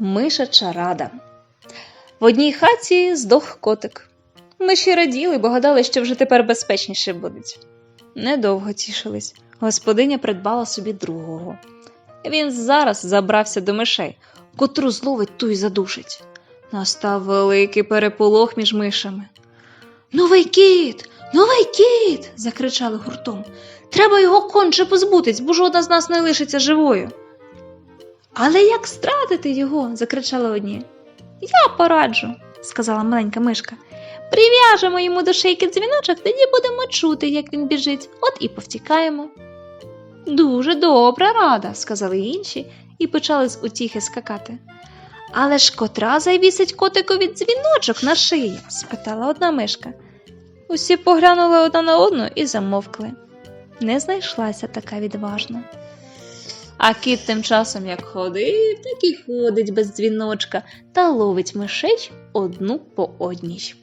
Мишача рада. В одній хаті здох котик. Миші раділи, бо гадали, що вже тепер безпечніше будуть. Недовго тішились. Господиня придбала собі другого. Він зараз забрався до мишей, котру зловить ту й задушить. Настав великий переполох між мишами. Новий кіт! Новий кіт! закричали гуртом. Треба його конче позбутись, бо жодна з нас не лишиться живою. Але як стратити його? закричали одні. Я пораджу, сказала маленька мишка. Прив'яжемо йому до шийки дзвіночок, тоді будемо чути, як він біжить, от і повтікаємо. Дуже добра рада, сказали інші і почали з утіхи скакати. Але ж котра завісить котикові дзвіночок на шиї? спитала одна мишка. Усі поглянули одна на одну і замовкли. Не знайшлася така відважна. А кіт тим часом як ходив, так і ходить без дзвіночка та ловить мишей одну по одній.